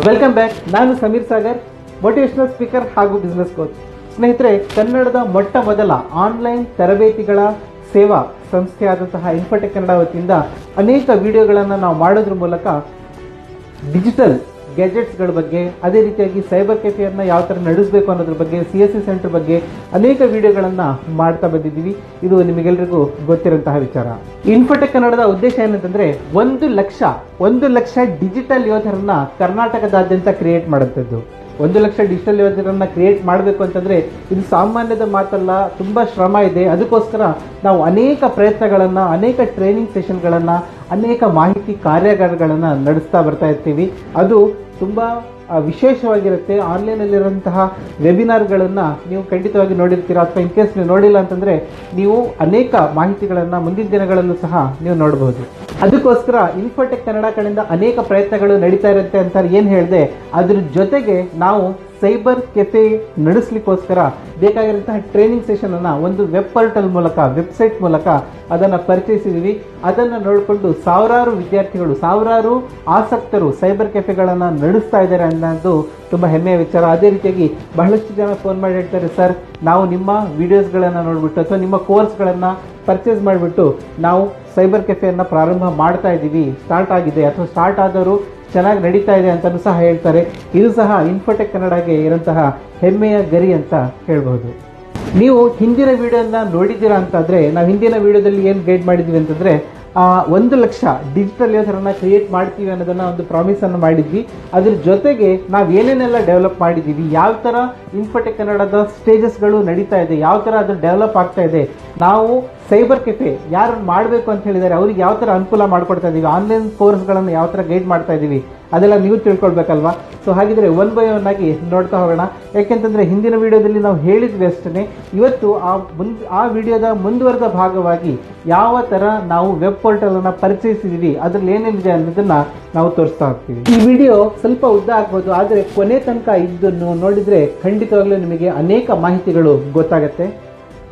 Welcome back ನಾನು Sameer Sagar motivational speaker ಹಾಗೂ business coach ಸ್ನೇಹಿತರೆ, ಕನ್ನಡದ ಮೊಟ್ಟ ಮೊದಲ ಆನ್ಲೈನ್ ತರಬೇತಿಗಳ ಸೇವಾ ಸಂಸ್ಥೆಯಾದಂತಹ ಇನ್ಫೋಟೆಕ್ ಕನ್ನಡ ವತಿಯಿಂದ ಅನೇಕ ವಿಡಿಯೋಗಳನ್ನು ನಾವು ಮಾಡೋದ್ರ ಮೂಲಕ ಡಿಜಿಟಲ್ ಗ್ಯಾಜೆಟ್ಸ್ಗಳ ಬಗ್ಗೆ, ಅದೇ ರೀತಿಯಾಗಿ ಸೈಬರ್ ಕೆಫೆಯನ್ನು ಯಾವ ಥರ ನಡೆಸಬೇಕು ಅನ್ನೋದ್ರ ಬಗ್ಗೆ ಸಿ ಎಸ್ ಸಿ ಸೆಂಟರ್ ಬಗ್ಗೆ ಅನೇಕ ವಿಡಿಯೋಗಳನ್ನು ಮಾಡ್ತಾ ಬಂದಿದ್ದೀವಿ. ಇದು ನಿಮಗೆಲ್ಲರಿಗೂ ಗೊತ್ತಿರುವಂತಹ ವಿಚಾರ. ಇನ್ಫೋಟೆಕ್ ಕನ್ನಡದ ಉದ್ದೇಶ ಏನಂತಂದ್ರೆ, ಒಂದು ಲಕ್ಷ ಒಂದು ಲಕ್ಷ ಡಿಜಿಟಲ್ ಯೋಧರನ್ನ ಕರ್ನಾಟಕದಾದ್ಯಂತ ಕ್ರಿಯೇಟ್ ಮಾಡುವಂಥದ್ದು. ಒಂದು ಲಕ್ಷ ಡಿಜಿಟಲ್ ಯೋಜನೆಗಳನ್ನ ಕ್ರಿಯೇಟ್ ಮಾಡಬೇಕು ಅಂತಂದ್ರೆ, ಇದು ಸಾಮಾನ್ಯದ ಮಾತಲ್ಲ, ತುಂಬಾ ಶ್ರಮ ಇದೆ. ಅದಕ್ಕೋಸ್ಕರ ನಾವು ಅನೇಕ ಪ್ರಯತ್ನಗಳನ್ನ, ಅನೇಕ ಟ್ರೈನಿಂಗ್ ಸೆಷನ್ಗಳನ್ನ ಅನೇಕ ಮಾಹಿತಿ ಕಾರ್ಯಾಗಾರಗಳನ್ನ ನಡೆಸ್ತಾ ಬರ್ತಾ ಇರ್ತೀವಿ. ಅದು ತುಂಬಾ ಆ, ವಿಶೇಷವಾಗಿರುತ್ತೆ ಆನ್ಲೈನಲ್ಲಿರುವಂತಹ ವೆಬಿನಾರ್ಗಳನ್ನು ನೀವು ಖಂಡಿತವಾಗಿ ನೋಡಿರ್ತೀರ? ಅಥವಾ ಇನ್ ಕೇಸ್ ನೀವು ನೋಡಿಲ್ಲ ಅಂತಂದರೆ ನೀವು ಅನೇಕ ಮಾಹಿತಿಗಳನ್ನು ಮುಂದಿನ ದಿನಗಳಲ್ಲೂ ಸಹ ನೀವು ನೋಡಬಹುದು ಅದಕ್ಕೋಸ್ಕರ ಇನ್ಫೋಟೆಕ್ ಕನ್ನಡ ಕಡೆಯಿಂದ ಅನೇಕ ಪ್ರಯತ್ನಗಳು ನಡೀತಾ ಇರುತ್ತೆ ಅಂತ ಏನು ಹೇಳಿದೆ, ಅದ್ರ ಜೊತೆಗೆ ನಾವು ಸೈಬರ್ ಕೆಫೆ ನಡೆಸಲಿಕ್ಕೋಸ್ಕರ ಬೇಕಾಗಿರುವಂತಹ ಟ್ರೈನಿಂಗ್ ಸೆಷನ್ ಅನ್ನ ಒಂದು ವೆಬ್ ಪೋರ್ಟಲ್ ಮೂಲಕ ವೆಬ್ಸೈಟ್ ಮೂಲಕ ಅದನ್ನು ಪರಿಚಯಿಸಿದೀವಿ. ಅದನ್ನು ನೋಡಿಕೊಂಡು ಸಾವಿರಾರು ವಿದ್ಯಾರ್ಥಿಗಳು, ಸಾವಿರಾರು ಆಸಕ್ತರು ಸೈಬರ್ ಕೆಫೆಗಳನ್ನು ನಡೆಸ್ತಾ ಇದ್ದಾರೆ ಅನ್ನೋದು ತುಂಬ ಹೆಮ್ಮೆಯ ವಿಚಾರ. ಅದೇ ರೀತಿಯಾಗಿ ಬಹಳಷ್ಟು ಜನ ಫೋನ್ ಮಾಡಿ ಹೇಳ್ತಾರೆ ಸರ್ ನಾವು ನಿಮ್ಮ ವಿಡಿಯೋಸ್ಗಳನ್ನು ನೋಡಿಬಿಟ್ಟು ಅಥವಾ ನಿಮ್ಮ ಕೋರ್ಸ್ಗಳನ್ನು ಪರ್ಚೇಸ್ ಮಾಡಿಬಿಟ್ಟು ನಾವು ಸೈಬರ್ ಕೆಫೆಯನ್ನು ಪ್ರಾರಂಭ ಮಾಡ್ತಾ ಇದ್ದೀವಿ. ಸ್ಟಾರ್ಟ್ ಆಗಿದೆ ಅಥವಾ ಸ್ಟಾರ್ಟ್ ಆದರೂ ಚೆನ್ನಾಗಿ ನಡೀತಾ ಇದೆ ಅಂತಲೂ ಸಹ ಹೇಳ್ತಾರೆ. ಇದು ಸಹ ಇನ್ಫೋಟೆಕ್ ಕನ್ನಡಗೆ ಇರುವಂತಹ ಹೆಮ್ಮೆಯ ಗರಿ ಅಂತ ಹೇಳ್ಬೋದು ನೀವು ಹಿಂದಿನ ವಿಡಿಯೋನ ನೋಡಿದ್ದೀರಾ ಅಂತಂದರೆ, ನಾವು ಹಿಂದಿನ ವಿಡಿಯೋದಲ್ಲಿ ಏನು ಗೈಡ್ ಮಾಡಿದ್ದೀವಿ ಅಂತಂದ್ರೆ ಒಂದು ಲಕ್ಷ ಡಿಜಿಟಲ್ ಯೋಧರನ್ನ ಕ್ರಿಯೇಟ್ ಮಾಡ್ತೀವಿ ಅನ್ನೋದನ್ನ ಒಂದು ಪ್ರಾಮಿಸ್ ಅನ್ನು ಮಾಡಿದ್ವಿ. ಅದ್ರ ಜೊತೆಗೆ ನಾವು ಏನೇನೆಲ್ಲ ಡೆವಲಪ್ ಮಾಡಿದ್ದೀವಿ ಯಾವ ಥರ ಇನ್ಫೋಟೆಕ್ ಕನ್ನಡದ ಸ್ಟೇಜಸ್ಗಳು ನಡೀತಾ ಇದೆ, ಯಾವ ಥರ ಅದು ಡೆವಲಪ್ ಆಗ್ತಾ ಇದೆ, ನಾವು ಸೈಬರ್ ಕೆಫೆ ಯಾರು ಮಾಡಬೇಕು ಅಂತ ಹೇಳಿದ್ದಾರೆ ಅವ್ರಿಗೆ ಯಾವ ಥರ ಅನುಕೂಲ ಮಾಡ್ಕೊಡ್ತಾ ಇದ್ದೀವಿ ಆನ್ಲೈನ್ ಕೋರ್ಸ್ಗಳನ್ನು ಯಾವ ಥರ ಗೈಡ್ ಮಾಡ್ತಾ ಇದ್ದೀವಿ ಅದೆಲ್ಲ ನೀವು ತಿಳ್ಕೊಳ್ಬೇಕಲ್ವಾ? ಸೊ ಹಾಗಿದ್ರೆ ಒನ್ ಬೈ ಒನ್ ಆಗಿ ನೋಡ್ತಾ ಹೋಗೋಣ. ಯಾಕೆಂತಂದ್ರೆ ಹಿಂದಿನ ವಿಡಿಯೋದಲ್ಲಿ ನಾವು ಹೇಳಿದ್ವಿ ಅಷ್ಟೇ ಇವತ್ತು ಆ ಮುಂದ್, ಆ ವಿಡಿಯೋದ ಮುಂದುವರೆದ ಭಾಗವಾಗಿ ಯಾವ ಥರ ನಾವು ವೆಬ್ ಪೋರ್ಟಲ್ ಅನ್ನ ಪರಿಚಯಿಸಿದೀವಿ, ಅದ್ರಲ್ಲಿ ಏನೇನಿದೆ ಅನ್ನೋದನ್ನ ನಾವು ತೋರಿಸ್ತಾ ಹೋಗ್ತೀವಿ. ಈ ವಿಡಿಯೋ ಸ್ವಲ್ಪ ಉದ್ದ ಆಗ್ಬೋದು, ಆದರೆ ಕೊನೆ ತನಕ ಇದ್ದನ್ನು ನೋಡಿದ್ರೆ ಖಂಡಿತವಾಗ್ಲೂ ನಿಮಗೆ ಅನೇಕ ಮಾಹಿತಿಗಳು ಗೊತ್ತಾಗತ್ತೆ.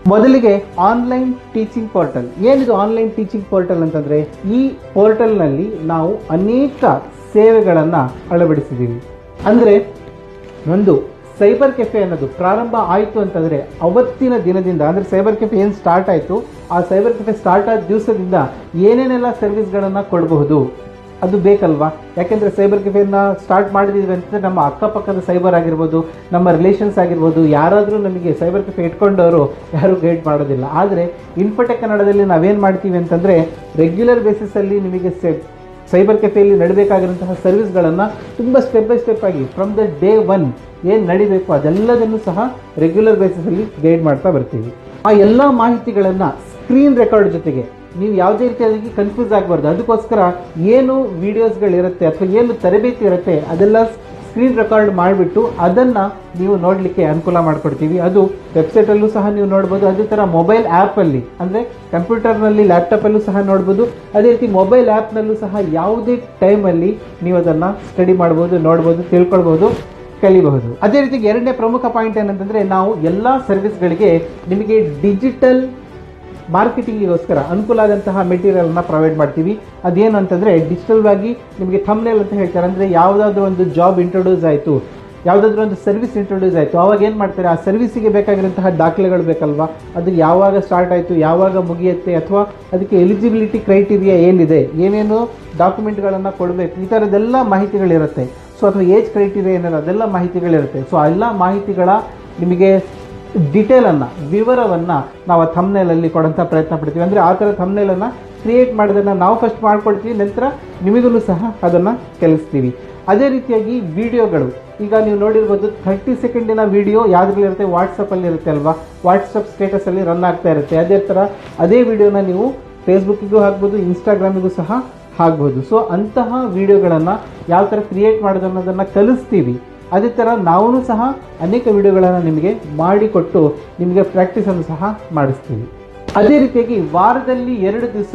ಮೊದಲಿಗೆ ಆನ್ಲೈನ್ ಟೀಚಿಂಗ್ ಪೋರ್ಟಲ್ ಏನಿದು ಆನ್ಲೈನ್ ಟೀಚಿಂಗ್ ಪೋರ್ಟಲ್ ಅಂತಂದ್ರೆ ಈ ಪೋರ್ಟಲ್ನಲ್ಲಿ ನಾವು ಅನೇಕ ಸೇವೆಗಳನ್ನು ಅಳವಡಿಸಿದ್ದೀವಿ ಅಂದರೆ ಒಂದು ಸೈಬರ್ ಕೆಫೆ ಅನ್ನೋದು ಪ್ರಾರಂಭ ಆಯಿತು ಅಂತಂದರೆ ಅವತ್ತಿನ ದಿನದಿಂದ, ಅಂದರೆ ಸೈಬರ್ ಕೆಫೆ ಏನು ಸ್ಟಾರ್ಟ್ ಆಯಿತು, ಆ ಸೈಬರ್ ಕೆಫೆ ಸ್ಟಾರ್ಟ್ ಆದ ದಿವಸದಿಂದ ಏನೇನೆಲ್ಲ ಸರ್ವಿಸ್ಗಳನ್ನು ಕೊಡಬಹುದು? ಅದು ಬೇಕಲ್ವಾ? ಯಾಕೆಂದರೆ ಸೈಬರ್ ಕೆಫೆನ ಸ್ಟಾರ್ಟ್ ಮಾಡಿದ್ದೀವಿ ಅಂತಂದರೆ ನಮ್ಮ ಅಕ್ಕಪಕ್ಕದ ಸೈಬರ್ ಆಗಿರ್ಬೋದು, ನಮ್ಮ ರಿಲೇಷನ್ಸ್ ಆಗಿರ್ಬೋದು, ಯಾರಾದರೂ ನಮಗೆ ಸೈಬರ್ ಕೆಫೆ ಇಟ್ಕೊಂಡವರು ಯಾರು ಗೈಡ್ ಮಾಡೋದಿಲ್ಲ. ಆದರೆ ಇನ್ಫೋಟೆಕ್ ಕನ್ನಡದಲ್ಲಿ ನಾವೇನು ಮಾಡ್ತೀವಿ ಅಂತಂದರೆ ರೆಗ್ಯುಲರ್ ಬೇಸಿಸಲ್ಲಿ ನಿಮಗೆ ಸೆ ಸೈಬರ್ ಕೆಫೆಯಲ್ಲಿ ನಡಬೇಕಾಗಿರುವಂತಹ ಸರ್ವಿಸ್ಗಳನ್ನು ತುಂಬ ಸ್ಟೆಪ್ ಬೈ ಸ್ಟೆಪ್ ಆಗಿ ಫ್ರಮ್ ದ ಡೇ ಒನ್ ಏನು ನಡಿಬೇಕು ಅದೆಲ್ಲದನ್ನು ಸಹ ರೆಗ್ಯುಲರ್ ಬೇಸಿಸಲ್ಲಿ ಗೈಡ್ ಮಾಡ್ತಾ ಬರ್ತೀವಿ. ಆ ಎಲ್ಲ ಮಾಹಿತಿಗಳನ್ನು ಸ್ಕ್ರೀನ್ ರೆಕಾರ್ಡ್ ಜೊತೆಗೆ ನೀವು ಯಾವುದೇ ರೀತಿಯಾಗಿ ಕನ್ಫ್ಯೂಸ್ ಆಗಬಾರ್ದು. ಅದಕ್ಕೋಸ್ಕರ ಏನು ವೀಡಿಯೋಸ್ಗಳಿರುತ್ತೆ ಅಥವಾ ಏನು ತರಬೇತಿ ಇರುತ್ತೆ ಅದೆಲ್ಲ ಸ್ಕ್ರೀನ್ ರೆಕಾರ್ಡ್ ಮಾಡಿಬಿಟ್ಟು ಅದನ್ನು ನೀವು ನೋಡಲಿಕ್ಕೆ ಅನುಕೂಲ ಮಾಡಿಕೊಡ್ತೀವಿ. ಅದು ವೆಬ್ಸೈಟಲ್ಲೂ ಸಹ ನೀವು ನೋಡ್ಬೋದು. ಅದೇ ಥರ ಮೊಬೈಲ್ ಆ್ಯಪಲ್ಲಿ ಅಂದರೆ ಕಂಪ್ಯೂಟರ್ನಲ್ಲಿ ಲ್ಯಾಪ್ಟಾಪಲ್ಲೂ ಸಹ ನೋಡ್ಬೋದು. ಅದೇ ರೀತಿ ಮೊಬೈಲ್ ಆ್ಯಪ್ನಲ್ಲೂ ಸಹ ಯಾವುದೇ ಟೈಮಲ್ಲಿ ನೀವು ಅದನ್ನು ಸ್ಟಡಿ ಮಾಡ್ಬೋದು, ನೋಡ್ಬೋದು, ತಿಳ್ಕೊಳ್ಬೋದು, ಕಲಿಬಹುದು. ಅದೇ ರೀತಿ ಎರಡನೇ ಪ್ರಮುಖ ಪಾಯಿಂಟ್ ಏನಂತಂದ್ರೆ ನಾವು ಎಲ್ಲ ಸರ್ವಿಸ್ಗಳಿಗೆ ನಿಮಗೆ ಡಿಜಿಟಲ್ ಮಾರ್ಕೆಟಿಂಗಿಗೋಸ್ಕರ ಅನುಕೂಲ ಆದಂತಹ ಮೆಟೀರಿಯಲ್ನ ಪ್ರೊವೈಡ್ ಮಾಡ್ತೀವಿ. ಅದೇನು ಅಂತಂದರೆ ಡಿಜಿಟಲ್ ಆಗಿ ನಿಮಗೆ ಥಮ್ನೇಲ್ ಅಂತ ಹೇಳ್ತಾರೆ. ಅಂದರೆ ಯಾವುದಾದ್ರೂ ಒಂದು ಜಾಬ್ ಇಂಟ್ರೊಡ್ಯೂಸ್ ಆಯಿತು, ಯಾವುದಾದ್ರೂ ಒಂದು ಸರ್ವಿಸ್ ಇಂಟ್ರೊಡ್ಯೂಸ್ ಆಯಿತು, ಅವಾಗ ಏನು ಮಾಡ್ತಾರೆ? ಆ ಸರ್ವಿಸಿಗೆ ಬೇಕಾಗಿರುವಂತಹ ದಾಖಲೆಗಳು ಬೇಕಲ್ವಾ? ಅದು ಯಾವಾಗ ಸ್ಟಾರ್ಟ್ ಆಯಿತು, ಯಾವಾಗ ಮುಗಿಯುತ್ತೆ? ಅಥವಾ ಅದಕ್ಕೆ ಎಲಿಜಿಬಿಲಿಟಿ ಕ್ರೈಟೀರಿಯಾ ಏನಿದೆ? ಏನೇನು ಡಾಕ್ಯುಮೆಂಟ್ಗಳನ್ನು ಕೊಡಬೇಕು? ಈ ಥರದ್ದೆಲ್ಲ ಮಾಹಿತಿಗಳಿರುತ್ತೆ. ಸೊ ಅಥವಾ ಏಜ್ ಕ್ರೈಟೀರಿಯಾ ಏನಿದೆ? ಅದೆಲ್ಲ ಮಾಹಿತಿಗಳಿರುತ್ತೆ. ಸೊ ಎಲ್ಲ ಮಾಹಿತಿಗಳ ನಿಮಗೆ ಡಿಟೇಲನ್ನು ವಿವರವನ್ನು ನಾವು ಆ ಥಮ್ನೇಲಲ್ಲಿ ಕೊಡೋಂಥ ಪ್ರಯತ್ನ ಪಡ್ತೀವಿ. ಅಂದರೆ ಆ ಥರ ಥಮ್ನೇಲನ್ನು ಕ್ರಿಯೇಟ್ ಮಾಡೋದನ್ನು ನಾವು ಫಸ್ಟ್ ಮಾಡ್ಕೊಳ್ತೀವಿ, ನಂತರ ನಿಮಗೂ ಸಹ ಅದನ್ನು ಕಲಿಸ್ತೀವಿ. ಅದೇ ರೀತಿಯಾಗಿ ವಿಡಿಯೋಗಳು. ಈಗ ನೀವು ನೋಡಿರ್ಬೋದು ಥರ್ಟಿ ಸೆಕೆಂಡಿನ ವಿಡಿಯೋ ಯಾವುದ್ರಲ್ಲಿರುತ್ತೆ? ವಾಟ್ಸಪ್ಪಲ್ಲಿ ಇರುತ್ತೆ ಅಲ್ವಾ? ವಾಟ್ಸಪ್ ಸ್ಟೇಟಸಲ್ಲಿ ರನ್ ಆಗ್ತಾ ಇರುತ್ತೆ. ಅದೇ ಥರ ಅದೇ ವಿಡಿಯೋನ ನೀವು ಫೇಸ್ಬುಕ್ಕಿಗೂ ಹಾಕ್ಬೋದು ಇನ್ಸ್ಟಾಗ್ರಾಮಿಗೂ ಸಹ ಆಗ್ಬೋದು ಸೊ ಅಂತಹ ವಿಡಿಯೋಗಳನ್ನು ಯಾವ ಥರ ಕ್ರಿಯೇಟ್ ಮಾಡೋದು ಅನ್ನೋದನ್ನು ಕಲಿಸ್ತೀವಿ. ಅದೇ ಥರ ನಾವೂ ಸಹ ಅನೇಕ ವಿಡಿಯೋಗಳನ್ನು ನಿಮಗೆ ಮಾಡಿಕೊಟ್ಟು ನಿಮಗೆ ಪ್ರಾಕ್ಟೀಸನ್ನು ಸಹ ಮಾಡಿಸ್ತೀವಿ. ಅದೇ ರೀತಿಯಾಗಿ ವಾರದಲ್ಲಿ ಎರಡು ದಿವಸ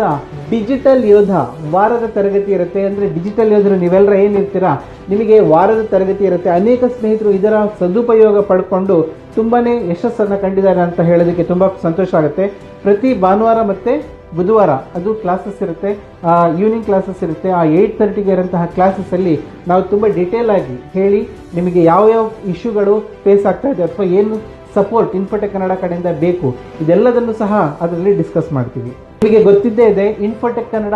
ಡಿಜಿಟಲ್ ಯೋಧ ವಾರದ ತರಗತಿ ಇರುತ್ತೆ. ಅಂದರೆ ಡಿಜಿಟಲ್ ಯೋಧರು ನೀವೆಲ್ಲರ ಏನಿರ್ತೀರಾ, ನಿಮಗೆ ವಾರದ ತರಗತಿ ಇರುತ್ತೆ. ಅನೇಕ ಸ್ನೇಹಿತರು ಇದರ ಸದುಪಯೋಗ ಪಡ್ಕೊಂಡು ತುಂಬಾ ಯಶಸ್ಸನ್ನು ಕಂಡಿದ್ದಾರೆ ಅಂತ ಹೇಳೋದಕ್ಕೆ ತುಂಬ ಸಂತೋಷ ಆಗುತ್ತೆ. ಪ್ರತಿ ಭಾನುವಾರ ಮತ್ತು ಬುಧವಾರ ಅದು ಕ್ಲಾಸಸ್ ಇರುತ್ತೆ. ಈವ್ನಿಂಗ್ ಕ್ಲಾಸಸ್ ಇರುತ್ತೆ. ಆ ಏಯ್ಟ್ ತರ್ಟಿಗೆ ಇರೋಂತಹ ಕ್ಲಾಸಸ್ಸಲ್ಲಿ ನಾವು ತುಂಬ ಡಿಟೇಲ್ ಆಗಿ ಹೇಳಿ ನಿಮಗೆ ಯಾವ ಯಾವ ಇಶ್ಯೂಗಳು ಫೇಸ್ ಆಗ್ತಾ ಇದೆ ಅಥವಾ ಏನು ಸಪೋರ್ಟ್ ಇನ್ಫೋಟೆಕ್ ಕನ್ನಡ ಕಡೆಯಿಂದ ಬೇಕು, ಇದೆಲ್ಲದನ್ನು ಸಹ ಅದರಲ್ಲಿ ಡಿಸ್ಕಸ್ ಮಾಡ್ತೀವಿ. ನಿಮಗೆ ಗೊತ್ತಿದ್ದೇ ಇದೆ ಇನ್ಫೋಟೆಕ್ ಕನ್ನಡ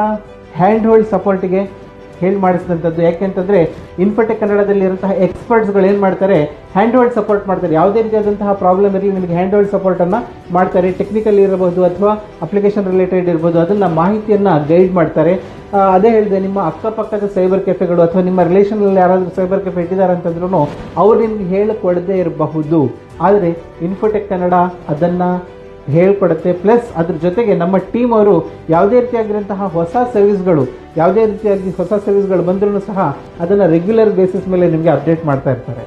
ಹ್ಯಾಂಡ್ ಹೋಲ್ಡ್ ಸಪೋರ್ಟಿಗೆ ಹೇಳಿ ಮಾಡಿಸಿದಂಥದ್ದು. ಯಾಕೆಂತಂದರೆ ಇನ್ಫೋಟೆಕ್ ಕನ್ನಡದಲ್ಲಿರುವಂತಹ ಎಕ್ಸ್ಪರ್ಟ್ಸ್ಗಳು ಏನು ಮಾಡ್ತಾರೆ ಹ್ಯಾಂಡ್ ಹೋಲ್ಡ್ ಸಪೋರ್ಟ್ ಮಾಡ್ತಾರೆ. ಯಾವುದೇ ರೀತಿಯಾದಂತಹ ಪ್ರಾಬ್ಲಮ್ ಇರಲಿ, ನಿಮಗೆ ಹ್ಯಾಂಡ್ ಹೋಲ್ಡ್ ಸಪೋರ್ಟನ್ನು ಮಾಡ್ತಾರೆ. ಟೆಕ್ನಿಕಲ್ ಇರಬಹುದು ಅಥವಾ ಅಪ್ಲಿಕೇಶನ್ ರಿಲೇಟೆಡ್ ಇರ್ಬೋದು, ಅದನ್ನು ಮಾಹಿತಿಯನ್ನು ಗೈಡ್ ಮಾಡ್ತಾರೆ. ಅದೇ ಹೇಳಿದೆ, ನಿಮ್ಮ ಅಕ್ಕಪಕ್ಕದ ಸೈಬರ್ ಕೆಫೆಗಳು ಅಥವಾ ನಿಮ್ಮ ರಿಲೇಷನಲ್ಲಿ ಯಾರಾದರೂ ಸೈಬರ್ ಕೆಫೆ ಇಟ್ಟಿದ್ದಾರೆ ಅಂತಂದ್ರೂ ಅವ್ರು ನಿಮ್ಗೆ ಹೇಳಿಕೊಡದೇ ಇರಬಹುದು. ಆದರೆ ಇನ್ಫೋಟೆಕ್ ಕನ್ನಡ ಅದನ್ನು ಹೇಳ್ಕೊಡುತ್ತೆ. ಪ್ಲಸ್ ಅದ್ರ ಜೊತೆಗೆ ನಮ್ಮ ಟೀಮ್ ಅವರು ಯಾವುದೇ ರೀತಿಯಾಗಿರುವಂತಹ ಹೊಸ ಸರ್ವಿಸ್ಗಳು ಯಾವುದೇ ರೀತಿಯಾಗಿ ಹೊಸ ಸರ್ವಿಸ್ಗಳು ಬಂದ್ರೂ ಸಹ ಅದನ್ನು ರೆಗ್ಯುಲರ್ ಬೇಸಿಸ್ ಮೇಲೆ ನಿಮಗೆ ಅಪ್ಡೇಟ್ ಮಾಡ್ತಾ ಇರ್ತಾರೆ.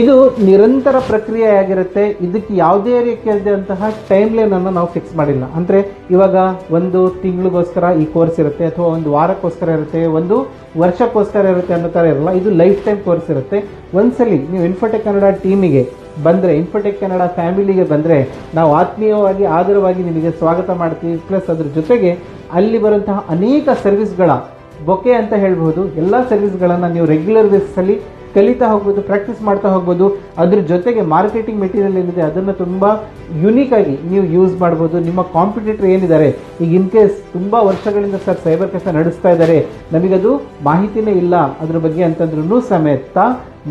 ಇದು ನಿರಂತರ ಪ್ರಕ್ರಿಯೆ ಆಗಿರುತ್ತೆ ಇದಕ್ಕೆ ಯಾವುದೇ ರೀತಿಯಾದಂತಹ ಟೈಮ್ ಲೈನ್ ಅನ್ನು ನಾವು ಫಿಕ್ಸ್ ಮಾಡಿಲ್ಲ. ಅಂದರೆ ಇವಾಗ ಒಂದು ತಿಂಗಳಿಗೋಸ್ಕರ ಈ ಕೋರ್ಸ್ ಇರುತ್ತೆ, ಅಥವಾ ಒಂದು ವಾರಕ್ಕೋಸ್ಕರ ಇರುತ್ತೆ, ಒಂದು ವರ್ಷಕ್ಕೋಸ್ಕರ ಇರುತ್ತೆ ಅನ್ನೋ ಥರ ಇರಲ್ಲ. ಇದು ಲೈಫ್ ಟೈಮ್ ಕೋರ್ಸ್ ಇರುತ್ತೆ. ಒಂದ್ಸಲಿ ನೀವು ಇನ್ಫೋಟೆಕ್ ಕನ್ನಡ ಟೀಮಿಗೆ ಬಂದರೆ ಇನ್ಫೋಟೆಕ್ ಕನ್ನಡ ಫ್ಯಾಮಿಲಿಗೆ ಬಂದರೆ ನಾವು ಆತ್ಮೀಯವಾಗಿ, ಆದರವಾಗಿ ನಿಮಗೆ ಸ್ವಾಗತ ಮಾಡ್ತೀವಿ. ಪ್ಲಸ್ ಅದ್ರ ಜೊತೆಗೆ ಅಲ್ಲಿ ಬರುವಂತಹ ಅನೇಕ ಸರ್ವಿಸ್ಗಳ ಬೊಕೆ ಅಂತ ಹೇಳ್ಬೋದು ಎಲ್ಲ ಸರ್ವಿಸ್ಗಳನ್ನು ನೀವು ರೆಗ್ಯುಲರ್ ಬೇಸಿಸಲ್ಲಿ ಕಲಿತಾ ಹೋಗ್ಬೋದು ಪ್ರಾಕ್ಟೀಸ್ ಮಾಡ್ತಾ ಹೋಗ್ಬೋದು. ಅದ್ರ ಜೊತೆಗೆ ಮಾರ್ಕೆಟಿಂಗ್ ಮೆಟೀರಿಯಲ್ ಏನಿದೆ, ಅದನ್ನು ತುಂಬ ಯುನೀಕ್ ಆಗಿ ನೀವು ಯೂಸ್ ಮಾಡ್ಬೋದು. ನಿಮ್ಮ ಕಾಂಪಿಟೇಟರ್ ಏನಿದ್ದಾರೆ, ಈಗ ಇನ್ ಕೇಸ್ ತುಂಬ ವರ್ಷಗಳಿಂದ ಸರ್ ಸೈಬರ್ ಕೆಲಸ ನಡೆಸ್ತಾ ಇದ್ದಾರೆ, ನಮಗದು ಮಾಹಿತಿನೇ ಇಲ್ಲ. ಅದ್ರ ಬಗ್ಗೆ ಅಂತಂದ್ರೂ ಸಮೇತ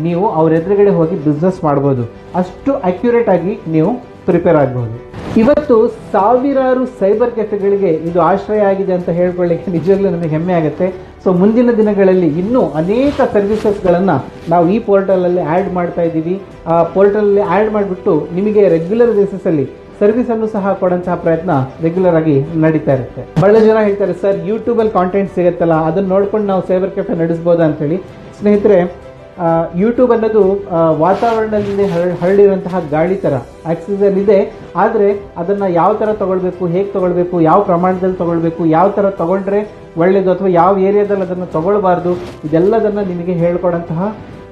ನೀವು ಅವ್ರ ಎದುರುಗಡೆ ಹೋಗಿ ಬಿಸ್ನೆಸ್ ಮಾಡ್ಬೋದು. ಅಷ್ಟು ಅಕ್ಯುರೇಟ್ ಆಗಿ ನೀವು ಪ್ರಿಪೇರ್ ಆಗ್ಬೋದು. ಇವತ್ತು ಸಾವಿರಾರು ಸೈಬರ್ ಕೆಫೆಗಳಿಗೆ ಇದು ಆಶ್ರಯ ಆಗಿದೆ ಅಂತ ಹೇಳ್ಕೊಳ್ಳಿಕ್ಕೆ ನಿಜವಾಗ್ಲೂ ನಮಗೆ ಹೆಮ್ಮೆ ಆಗುತ್ತೆ. ಸೊ ಮುಂದಿನ ದಿನಗಳಲ್ಲಿ ಇನ್ನೂ ಅನೇಕ ಸರ್ವಿಸಸ್ಗಳನ್ನು ನಾವು ಈ ಪೋರ್ಟಲಲ್ಲಿ ಆ್ಯಡ್ ಮಾಡ್ತಾ ಇದ್ದೀವಿ. ಆ ಪೋರ್ಟಲಲ್ಲಿ ಆ್ಯಡ್ ಮಾಡಿಬಿಟ್ಟು ನಿಮಗೆ ರೆಗ್ಯುಲರ್ ಬೇಸಿಸಲ್ಲಿ ಸರ್ವಿಸ್ ಅನ್ನು ಸಹ ಕೊಡೋಂತಹ ಪ್ರಯತ್ನ ರೆಗ್ಯುಲರ್ ಆಗಿ ನಡೀತಾ ಇರುತ್ತೆ. ಬಹಳ ಜನ ಹೇಳ್ತಾರೆ, ಸರ್ ಯೂಟ್ಯೂಬಲ್ಲಿ ಕಾಂಟೆಂಟ್ ಸಿಗುತ್ತಲ್ಲ, ಅದನ್ನು ನೋಡ್ಕೊಂಡು ನಾವು ಸೈಬರ್ ಕೆಫೆ ನಡೆಸ್ಬೋದಾ? ಅಂತೇಳಿ ಸ್ನೇಹಿತರೆ ಯೂಟ್ಯೂಬ್ ಅನ್ನೋದು ವಾತಾವರಣದಲ್ಲಿ ಹರ ಹರಡಿರುವಂತಹ ಗಾಳಿ ಥರ ಇದೆ. ಆದರೆ ಅದನ್ನು ಯಾವ ಥರ ತಗೊಳ್ಬೇಕು, ಹೇಗೆ ತಗೊಳ್ಬೇಕು, ಯಾವ ಪ್ರಮಾಣದಲ್ಲಿ ತಗೊಳ್ಬೇಕು, ಯಾವ ಥರ ತಗೊಂಡ್ರೆ ಒಳ್ಳೆಯದು ಅಥವಾ ಯಾವ ಏರಿಯಾದಲ್ಲಿ ಅದನ್ನು ತಗೊಳ್ಬಾರ್ದು, ಇದೆಲ್ಲದನ್ನು ನಿಮಗೆ ಹೇಳ್ಕೊಡಂತಹ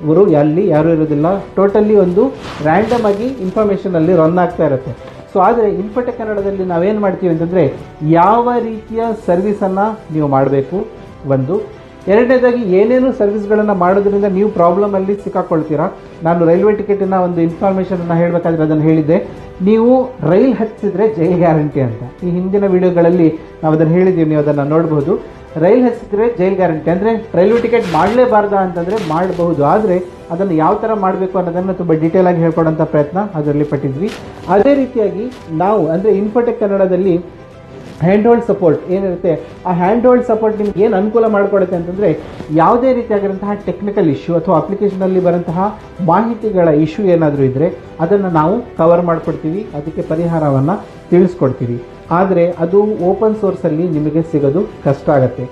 ಇವರು ಅಲ್ಲಿ ಯಾರೂ ಇರೋದಿಲ್ಲ ಟೋಟಲಿ ಒಂದು ರ್ಯಾಂಡಮ್ ಆಗಿ ಇನ್ಫಾರ್ಮೇಷನ್ ಅಲ್ಲಿ ರನ್ ಆಗ್ತಾ ಇರುತ್ತೆ. ಸೊ ಆದರೆ ಇನ್ಫೋಟೆಕ್ ಕನ್ನಡದಲ್ಲಿ ನಾವೇನು ಮಾಡ್ತೀವಿ ಅಂತಂದರೆ ಯಾವ ರೀತಿಯ ಸರ್ವಿಸನ್ನು ನೀವು ಮಾಡಬೇಕು? ಒಂದು ಎರಡನೇದಾಗಿ ಏನೇನು ಸರ್ವಿಸ್ಗಳನ್ನು ಮಾಡೋದ್ರಿಂದ ನೀವು ಪ್ರಾಬ್ಲಮಲ್ಲಿ ಸಿಕ್ಕಾಕೊಳ್ತೀರಾ? ನಾನು ರೈಲ್ವೆ ಟಿಕೆಟಿನ ಒಂದು ಇನ್ಫಾರ್ಮೇಷನನ್ನು ಹೇಳಬೇಕಾದ್ರೆ ಅದನ್ನು ಹೇಳಿದ್ದೆ. ನೀವು ರೈಲ್ ಹತ್ತಿದ್ರೆ ಜೈಲ್ ಗ್ಯಾರಂಟಿ ಅಂತ. ಈ ಹಿಂದಿನ ವಿಡಿಯೋಗಳಲ್ಲಿ ನಾವು ಅದನ್ನು ಹೇಳಿದ್ದೀವಿ, ನೀವು ಅದನ್ನು ನೋಡಬಹುದು ರೈಲ್ ಹತ್ತಿದ್ರೆ ಜೈಲ್ ಗ್ಯಾರಂಟಿ ಅಂದರೆ ರೈಲ್ವೆ ಟಿಕೆಟ್ ಮಾಡಲೇಬಾರ್ದಾ ಅಂತಂದರೆ ಮಾಡಬಹುದು. ಆದರೆ ಅದನ್ನು ಯಾವ ಥರ ಮಾಡಬೇಕು ಅನ್ನೋದನ್ನು ತುಂಬ ಡೀಟೇಲ್ ಆಗಿ ಹೇಳ್ಕೊಡೋಂಥ ಪ್ರಯತ್ನ ಅದರಲ್ಲಿ ಪಟ್ಟಿದ್ವಿ. ಅದೇ ರೀತಿಯಾಗಿ ನಾವು ಅಂದರೆ ಇನ್ಫೋಟೆಕ್ ಕನ್ನಡದಲ್ಲಿ ಹ್ಯಾಂಡ್ ಹೋಲ್ಡ್ ಸಪೋರ್ಟ್ ಏನಿರುತ್ತೆ, ಆ ಹ್ಯಾಂಡ್ ಹೋಲ್ಡ್ ಸಪೋರ್ಟ್ ನಿಮ್ಗೆ ಏನು ಅನುಕೂಲ ಮಾಡಿಕೊಡುತ್ತೆ ಅಂತಂದರೆ, ಯಾವುದೇ ರೀತಿಯಾಗಿರುವಂತಹ ಟೆಕ್ನಿಕಲ್ ಇಶ್ಯೂ ಅಥವಾ ಅಪ್ಲಿಕೇಶನಲ್ಲಿ ಬರುವಂತಹ ಮಾಹಿತಿಗಳ ಇಶ್ಯೂ ಏನಾದರೂ ಇದ್ದರೆ ಅದನ್ನು ನಾವು ಕವರ್ ಮಾಡಿಕೊಡ್ತೀವಿ, ಅದಕ್ಕೆ ಪರಿಹಾರವನ್ನು ತಿಳಿಸ್ಕೊಡ್ತೀವಿ. ಆದರೆ ಅದು ಓಪನ್ ಸೋರ್ಸಲ್ಲಿ ನಿಮಗೆ ಸಿಗೋದು ಕಷ್ಟ ಆಗುತ್ತೆ.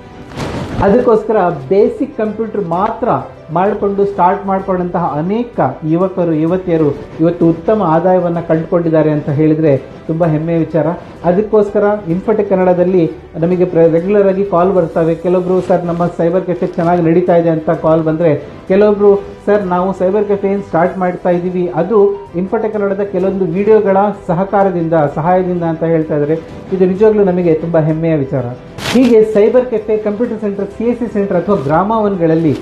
ಅದಕ್ಕೋಸ್ಕರ ಬೇಸಿಕ್ ಕಂಪ್ಯೂಟರ್ ಮಾತ್ರ ಮಾಡಿಕೊಂಡು ಸ್ಟಾರ್ಟ್ ಮಾಡಿಕೊಂಡಂತಹ ಅನೇಕ ಯುವಕರು, ಯುವತಿಯರು ಇವತ್ತು ಉತ್ತಮ ಆದಾಯವನ್ನು ಕಂಡುಕೊಂಡಿದ್ದಾರೆ ಅಂತ ಹೇಳಿದರೆ ತುಂಬ ಹೆಮ್ಮೆಯ ವಿಚಾರ. ಅದಕ್ಕೋಸ್ಕರ ಇನ್ಫೋಟೆಕ್ ಕನ್ನಡದಲ್ಲಿ ನಮಗೆ ಪ್ರ ರೆಗ್ಯುಲರ್ ಆಗಿ ಕಾಲ್ ಬರ್ತವೆ. ಕೆಲವೊಬ್ರು, ಸರ್, ನಮ್ಮ ಸೈಬರ್ ಕೆಫೆ ಚೆನ್ನಾಗಿ ನಡೀತಾ ಇದೆ ಅಂತ ಕಾಲ್ ಬಂದರೆ, ಕೆಲವೊಬ್ರು, ಸರ್, ನಾವು ಸೈಬರ್ ಕೆಫೆ ಏನು ಸ್ಟಾರ್ಟ್ ಮಾಡ್ತಾ ಇದ್ದೀವಿ ಅದು ಇನ್ಫೋಟೆಕ್ ಕನ್ನಡದ ಕೆಲವೊಂದು ವಿಡಿಯೋಗಳ ಸಹಕಾರದಿಂದ, ಸಹಾಯದಿಂದ ಅಂತ ಹೇಳ್ತಾ ಇದ್ದಾರೆ ಇದು ನಿಜವಾಗ್ಲೂ ನಮಗೆ ತುಂಬ ಹೆಮ್ಮೆಯ ವಿಚಾರ. ಹೀಗೆ cyber cafe computer centre C S C centre ಅಥವಾ ಗ್ರಾಮವನ್ಗಳಲ್ಲಿ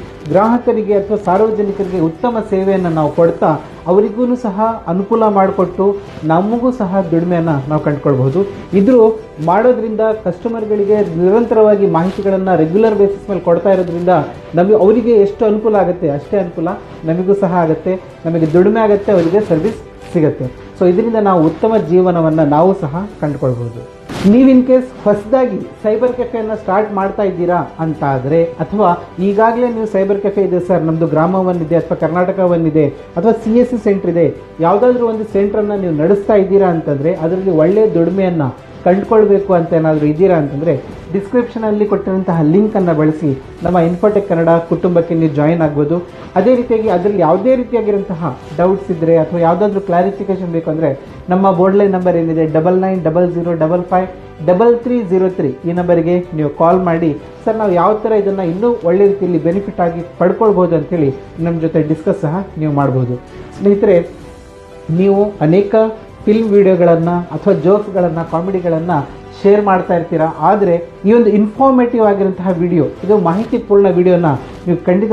ಗ್ರಾಹಕರಿಗೆ ಅಥವಾ ಸಾರ್ವಜನಿಕರಿಗೆ ಉತ್ತಮ ಸೇವೆಯನ್ನು ನಾವು ಕೊಡ್ತಾ ಅವರಿಗೂ ಸಹ ಅನುಕೂಲ ಮಾಡಿಕೊಟ್ಟು ನಮಗೂ ಸಹ ದುಡಿಮೆಯನ್ನು ನಾವು ಕಂಡುಕೊಳ್ಬಹುದು. ಇದ್ರು ಮಾಡೋದ್ರಿಂದ ಕಸ್ಟಮರ್ಗಳಿಗೆ ನಿರಂತರವಾಗಿ ಮಾಹಿತಿಗಳನ್ನು ರೆಗ್ಯುಲರ್ ಬೇಸಿಸ್ ಮೇಲೆ ಕೊಡ್ತಾ ಇರೋದ್ರಿಂದ ನಮಗೆ ಅವರಿಗೆ ಎಷ್ಟು ಅನುಕೂಲ ಆಗುತ್ತೆ ಅಷ್ಟೇ ಅನುಕೂಲ. ನಮಗೂ ಸಹ ಆಗುತ್ತೆ. ನಮಗೆ ದುಡಿಮೆ ಆಗುತ್ತೆ, ಅವರಿಗೆ ಸರ್ವಿಸ್ ಸಿಗುತ್ತೆ. ಸೊ ಇದರಿಂದ ನಾವು ಉತ್ತಮ ಜೀವನವನ್ನು ನಾವು ಸಹ ಕಂಡುಕೊಳ್ಬಹುದು. ನೀವು ಇನ್ ಕೇಸ್ ಹೊಸದಾಗಿ ಸೈಬರ್ ಕೆಫೆಯನ್ನು ಸ್ಟಾರ್ಟ್ ಮಾಡ್ತಾ ಇದ್ದೀರಾ ಅಂತ ಆದರೆ ಅಥವಾ ಈಗಾಗಲೇ ನೀವು ಸೈಬರ್ ಕೆಫೆ ಇದೆ ಸರ್ ನಮ್ಮದು ಗ್ರಾಮ ಅಥವಾ ಕರ್ನಾಟಕ ಅಥವಾ ಸಿ ಎಸ್ ಸಿ ಸೆಂಟರ್ ಇದೆ, ಯಾವುದಾದ್ರೂ ಒಂದು ಸೆಂಟ್ರನ್ನು ನೀವು ನಡೆಸ್ತಾ ಇದ್ದೀರಾ ಅಂತಂದರೆ, ಅದರಲ್ಲಿ ಒಳ್ಳೆಯ ದುಡಿಮೆಯನ್ನು ಕಂಡುಕೊಳ್ಬೇಕು ಅಂತ ಏನಾದರೂ ಇದ್ದೀರಾ ಅಂತಂದರೆ ಡಿಸ್ಕ್ರಿಪ್ಷನಲ್ಲಿ ಕೊಟ್ಟಿರುವಂತಹ ಲಿಂಕನ್ನು ಬಳಸಿ ನಮ್ಮ ಇನ್ಫೋಟೆಕ್ ಕನ್ನಡ ಕುಟುಂಬಕ್ಕೆ ನೀವು ಜಾಯಿನ್ ಆಗ್ಬೋದು. ಅದೇ ರೀತಿಯಾಗಿ ಅದರಲ್ಲಿ ಯಾವುದೇ ರೀತಿಯಾಗಿರುವಂತಹ ಡೌಟ್ಸ್ ಇದ್ದರೆ ಅಥವಾ ಯಾವುದಾದ್ರೂ ಕ್ಲಾರಿಫಿಕೇಶನ್ ಬೇಕು ಅಂದರೆ, ನಮ್ಮ ಬೋರ್ಡ್ ಲೈನ್ ನಂಬರ್ ಏನಿದೆ double nine double zero double five double three zero three ಈ ನಂಬರಿಗೆ ನೀವು ಕಾಲ್ ಮಾಡಿ, ಸರ್, ನಾವು ಯಾವ ಥರ ಇದನ್ನು ಇನ್ನೂ ಒಳ್ಳೆ ರೀತಿಯಲ್ಲಿ ಬೆನಿಫಿಟ್ ಆಗಿ ಪಡ್ಕೊಳ್ಬೋದು ಅಂತೇಳಿ ನಮ್ಮ ಜೊತೆ ಡಿಸ್ಕಸ್ ಸಹ ನೀವು ಮಾಡ್ಬೋದು. ಸ್ನೇಹಿತರೆ, ನೀವು ಅನೇಕ ಫಿಲ್ಮ್ ವಿಡಿಯೋಗಳನ್ನು ಅಥವಾ ಜೋಕ್ಸ್ಗಳನ್ನು ಕಾಮಿಡಿಗಳನ್ನು ಶೇರ್ ಮಾಡ್ತಾ ಇರ್ತೀರಾ? ಆದರೆ ಈ ಒಂದು ಇನ್ಫಾರ್ಮೇಟಿವ್ ಆಗಿರುವಂತಹ ವಿಡಿಯೋ ಇದು ಮಾಹಿತಿಪೂರ್ಣ ವಿಡಿಯೋನ ನೀವು ಖಂಡಿತ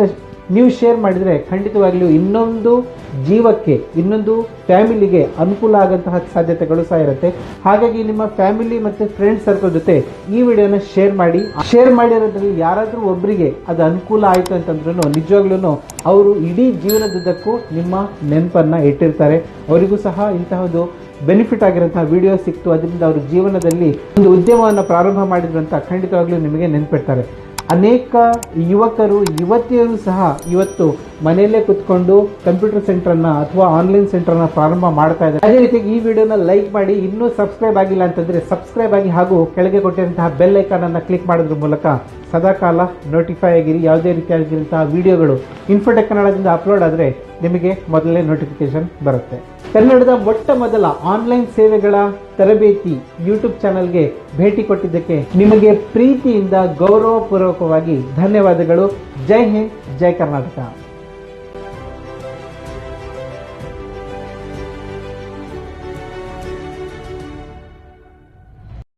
ನೀವು ಶೇರ್ ಮಾಡಿದರೆ ಖಂಡಿತವಾಗ್ಲೂ ಇನ್ನೊಂದು ಜೀವಕ್ಕೆ, ಇನ್ನೊಂದು ಫ್ಯಾಮಿಲಿಗೆ ಅನುಕೂಲ ಆಗೋಂತಹ ಸಾಧ್ಯತೆಗಳು ಸಹ ಇರುತ್ತೆ. ಹಾಗಾಗಿ ನಿಮ್ಮ ಫ್ಯಾಮಿಲಿ ಮತ್ತು ಫ್ರೆಂಡ್ ಸರ್ಕಲ್ ಜೊತೆ ಈ ವಿಡಿಯೋನ ಶೇರ್ ಮಾಡಿ. ಶೇರ್ ಮಾಡಿರೋದ್ರಲ್ಲಿ ಯಾರಾದರೂ ಒಬ್ಬರಿಗೆ ಅದು ಅನುಕೂಲ ಆಯಿತು ಅಂತಂದ್ರೂ ನಿಜವಾಗ್ಲೂ ಅವರು ಇಡೀ ಜೀವನದುದ್ದಕ್ಕೂ ನಿಮ್ಮ ನೆನಪನ್ನು ಇಟ್ಟಿರ್ತಾರೆ. ಅವರಿಗೂ ಸಹ ಇಂತಹದ್ದು ಬೆನಿಫಿಟ್ ಆಗಿರೋಂತಹ ವಿಡಿಯೋ ಸಿಕ್ತು. ಅದರಿಂದ ಅವರು ಜೀವನದಲ್ಲಿ ಒಂದು ಉದ್ಯಮವನ್ನು ಪ್ರಾರಂಭ ಮಾಡಿದ್ರು ಅಂತ ಖಂಡಿತವಾಗ್ಲೂ ನಿಮಗೆ ನೆನಪಿಡ್ತಾರೆ. ಅನೇಕ ಯುವಕರು ಯುವತಿಯರು ಸಹ ಇವತ್ತು ಮನೆಯಲ್ಲೇ ಕುತ್ಕೊಂಡು ಕಂಪ್ಯೂಟರ್ ಸೆಂಟರ್ನ ಅಥವಾ ಆನ್ಲೈನ್ ಸೆಂಟರ್ನ ಪ್ರಾರಂಭ ಮಾಡ್ತಾ ಇದ್ದಾರೆ. ಅದೇ ರೀತಿ ಈ ವಿಡಿಯೋನ ಲೈಕ್ ಮಾಡಿ, ಇನ್ನೂ ಸಬ್ಸ್ಕ್ರೈಬ್ ಆಗಿಲ್ಲ ಅಂತಂದ್ರೆ ಸಬ್ಸ್ಕ್ರೈಬ್ ಆಗಿ ಹಾಗೂ ಕೆಳಗೆ ಕೊಟ್ಟಿರುವಂತಹ ಬೆಲ್ ಐಕಾನ್ ಅನ್ನ ಕ್ಲಿಕ್ ಮಾಡೋದ್ರ ಮೂಲಕ ಸದಾಕಾಲ ನೋಟಿಫೈ ಆಗಿರಿ. ಯಾವುದೇ ರೀತಿಯಾಗಿರುವಂತಹ ವಿಡಿಯೋಗಳು ಇನ್ಫೋಟೆಕ್ ಕನ್ನಡದಿಂದ ಅಪ್ಲೋಡ್ ಆದರೆ ನಿಮಗೆ ಮೊದಲನೇ ನೋಟಿಫಿಕೇಶನ್ ಬರುತ್ತೆ. ಕನ್ನಡದ ಮೊಟ್ಟ ಮೊದಲ ಆನ್ಲೈನ್ ಸೇವೆಗಳ ತರಬೇತಿ ಯೂಟ್ಯೂಬ್ ಚಾನಲ್ಗೆ ಭೇಟಿ ಕೊಟ್ಟಿದ್ದಕ್ಕೆ ನಿಮಗೆ ಪ್ರೀತಿಯಿಂದ ಗೌರವಪೂರ್ವಕವಾಗಿ ಧನ್ಯವಾದಗಳು. ಜೈ ಹಿಂದ್, ಜೈ ಕರ್ನಾಟಕ.